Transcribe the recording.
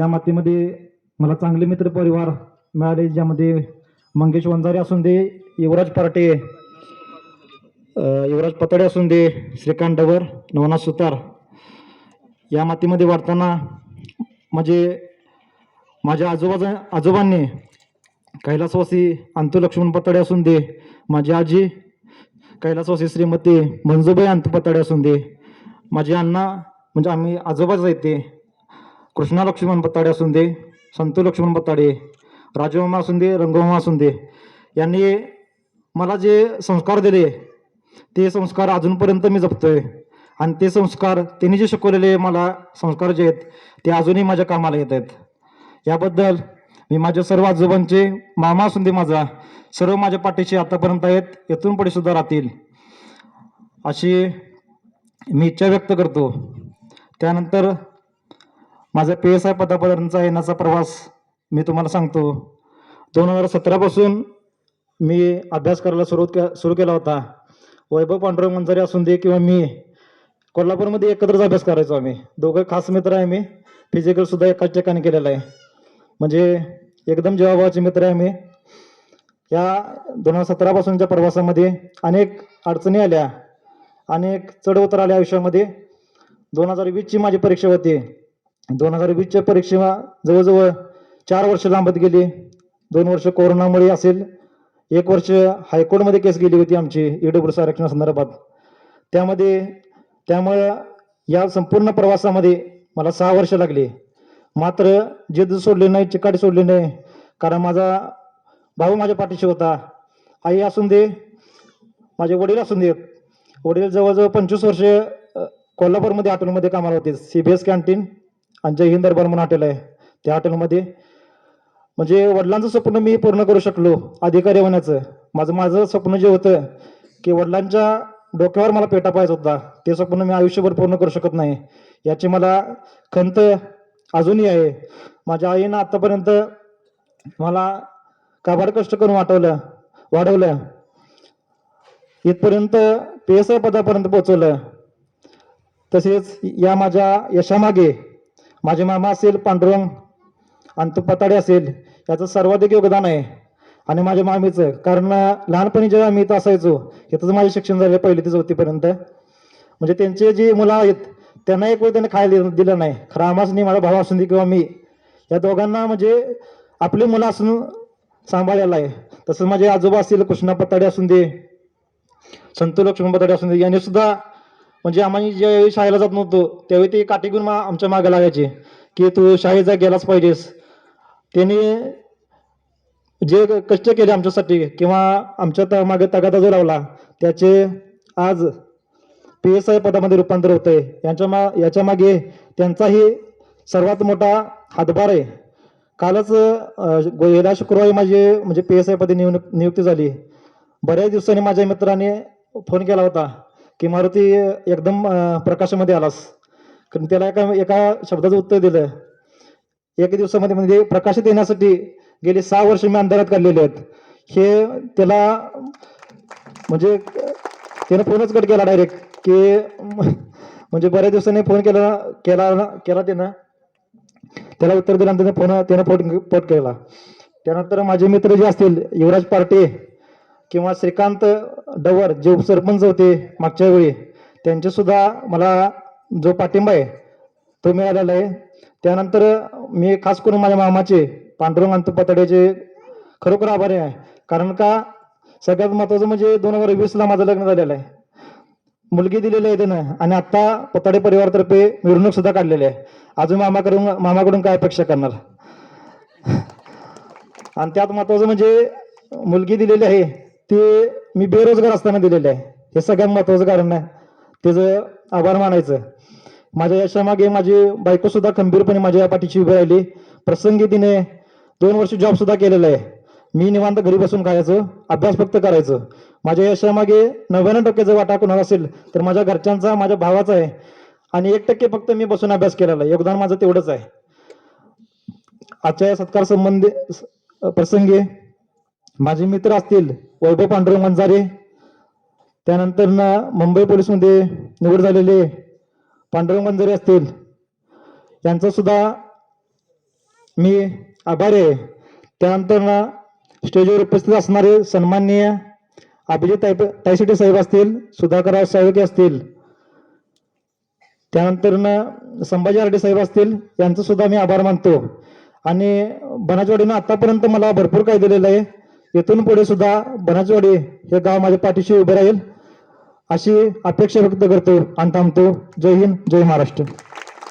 या मातीमध्ये मला चांगले मित्र परिवार मिळाले ज्यामध्ये मंगेश वंजारे असून दे युवराज पार्टे युवराज पतडे असून दे श्रीकांत डवर नवनाथ सुतार या मातीमध्ये वाढताना म्हणजे माझ्या आजोबाजा आजोबांनी कैलासवासी अंतू लक्ष्मण पतडे असून दे माझी आजी कैलासवासी श्रीमती मंजूबाई अंतू पतडे असून दे माझे अण्णा म्हणजे आम्ही आजोबाच आहेत ते. कृष्णा लक्ष्मण बत्ताडे असून दे संतू लक्ष्मण पताडे राजमामा असून दे रंगमामा असून दे यांनी मला जे संस्कार दिले ते संस्कार अजूनपर्यंत मी जपतोय. आणि ते संस्कार त्यांनी जे शिकवलेले मला संस्कार जे आहेत ते अजूनही माझ्या कामाला येत आहेत. याबद्दल मी माझ्या सर्व आजोबांचे मामा असून दे माझा सर्व माझ्या पाठीशी आतापर्यंत आहेत येथून पुढे सुद्धा राहतील अशी मी इच्छा व्यक्त करतो. त्यानंतर माझा पी एस आय पदापर्यंतचा येण्याचा प्रवास मी तुम्हाला सांगतो. दोन हजार सतरापासून मी अभ्यास करायला सुरू के सुरू केला होता. वैभव पांडुरंग मंजारी असून दे किंवा मी कोल्हापूरमध्ये एकत्रच अभ्यास करायचो आम्ही. दोघं खास मित्र आहे मी. फिजिकलसुद्धा एकाच ठिकाणी केलेलं आहे. म्हणजे एकदम जेवाभावाचे मित्र आहे मी. या दोन हजार सतरापासूनच्या प्रवासामध्ये अनेक अडचणी आल्या. अनेक चढउतार आल्या आयुष्यामध्ये. दोन हजार वीसची माझी परीक्षा होती. दोन हजार वीसच्या परीक्षा जवळजवळ चार वर्ष लांबत गेली. दोन वर्ष कोरोनामुळे असेल. एक वर्ष हायकोर्टमध्ये केस गेली होती आमची ईडब्ल्यू आरक्षणासंदर्भात त्यामध्ये त्यामुळे या संपूर्ण प्रवासामध्ये मला सहा वर्ष लागली. मात्र जिद्द सोडली नाही चिकाटी सोडली नाही. कारण माझा भाऊ माझ्या पाठीशी होता. आई असून दे माझे वडील असून देत. वडील जवळजवळ पंचवीस वर्ष कोल्हापूरमध्ये हॉटेलमध्ये कामाला होते. C B S canteen. आणि जय हिंद दरबार म्हणून हॉटेल आहे. त्या हॉटेलमध्ये म्हणजे वडिलांचं स्वप्न मी पूर्ण करू शकलो अधिकारी होण्याचं. माझं माझं स्वप्न जे होतं की वडिलांच्या डोक्यावर मला पेटा पाहिजे होता. ते स्वप्न मी आयुष्यभर पूर्ण करू शकत नाही. याची मला खंत अजूनही आहे. माझ्या आईनं आतापर्यंत मला काबाड कष्ट करून वाटवलं वाढवलं. इथपर्यंत पी एस आय पदापर्यंत पोहोचवलं. तसेच या माझ्या यशामागे माझे मामा असेल पांडुरंग अंतू पताडे असेल याचं सर्वाधिक योगदान आहे. आणि माझ्या मामीचं कारण लहानपणी जेव्हा मी इथं असायचो इथंच माझे शिक्षण झाले पहिले ते चौथीपर्यंत म्हणजे त्यांचे जे मुलं आहेत त्यांना एक वेळ त्यांनी खायला दिलं- नाही. खरं आम्हाच माझा भाऊ असून दे किंवा मी या दोघांना म्हणजे आपली मुलं असून सांभाळायला आहे. तसंच माझे आजोबा असतील कृष्णा पताडे असून दे संतू लक्ष्मण पताडे असून दे यांनी सुद्धा म्हणजे आम्ही ज्यावेळी शाळेला जात नव्हतो त्यावेळी ते काठी घेऊन मा- आमच्या मागे लागायचे की तू शाळेत जा गेलाच पाहिजेस. त्यांनी जे कष्ट केले आमच्यासाठी किंवा आमच्या त मागे तगादा जो लावला त्याचे आज पी एस आय पदामध्ये रूपांतर होत आहे यांच्या मा याच्या मागे त्यांचाही सर्वात मोठा हातभार आहे. कालच गेल्या शुक्रवारी माझे म्हणजे पी एस आय पदी निवड नियुक्ती झाली. बऱ्याच दिवसांनी माझ्या मित्राने फोन केला होता की मारुती एकदम प्रकाशामध्ये आलास. कारण त्याला एका एका शब्दाचं उत्तर दिलं. एक दिवसामध्ये म्हणजे प्रकाशित येण्यासाठी गेली सहा वर्ष मी अंधारात काढलेले आहेत. हे त्याला म्हणजे त्यानं फोनच कट केला डायरेक्ट की म्हणजे बऱ्याच दिवसांनी फोन केला केला केला त्यानं. त्याला उत्तर दिल्यानंतर फोन त्यानं पोट पोट केला. त्यानंतर माझे मित्र जे असतील युवराज पार्टे किंवा श्रीकांत डवर जे उपसरपंच होते मागच्या वेळी त्यांचे सुद्धा मला जो पाठिंबा आहे तो मिळालेला आहे. त्यानंतर मी खास करून माझ्या मामाचे पांडुरंग अंत पतड्याचे खरोखर आभारी आहे. कारण का सगळ्यात महत्वाचं म्हणजे दोन हजार वीसला माझं लग्न झालेलं आहे. मुलगी दिलेली आहे त्यानं आणि आता पताडे परिवारातर्फे मिरवणूक सुद्धा काढलेली आहे. अजून मामाकडून मामाकडून काय अपेक्षा करणार? आणि त्यात महत्वाचं म्हणजे मुलगी दिलेली आहे ते मी बेरोजगार असताना दिलेले आहे. हे सगळ्यात महत्वाचं कारण आहे. त्याचं आभार मानायचं. माझ्या यशामागे माझी बायको सुद्धा खंबीरपणे माझ्या पाठीची उभी राहिली. प्रसंगी तिने दोन वर्ष जॉब सुद्धा केलेला आहे. मी निवांत घरी बसून खायचं अभ्यास फक्त करायचं. माझ्या यशामागे नव्याण्णव टक्के जर वाटा कोणाला असेल तर माझ्या घरच्यांचा माझ्या भावाचा आहे. आणि एक टक्के फक्त मी बसून अभ्यास केलेला आहे. योगदान माझं तेवढंच आहे. आजच्या या सत्कार संबंधी प्रसंगी माझे मित्र असतील वैभव पांडुरंग वंजारे त्यानंतर ना मुंबई पोलीसमध्ये निवड झालेले पांडुरंग वंजारे असतील. यांचा सुद्धा मी आभारी आहे. त्यानंतर ना स्टेजवर उपस्थित असणारे सन्माननीय अभिजित ताई तायसिटे साहेब असतील सुधाकरराव साळुके असतील त्यानंतर ना संभाजी आरडे साहेब असतील यांचा सुद्धा मी आभार मानतो. आणि बनाचवाडीनं आतापर्यंत मला भरपूर काही दिलेलं आहे. इथून पुढे सुद्धा बनाचवाडी हे गाव माझ्या पाठीशी उभे राहील. अशी अपेक्षा व्यक्त करतो आणि थांबतो. जय हिंद जय महाराष्ट्र.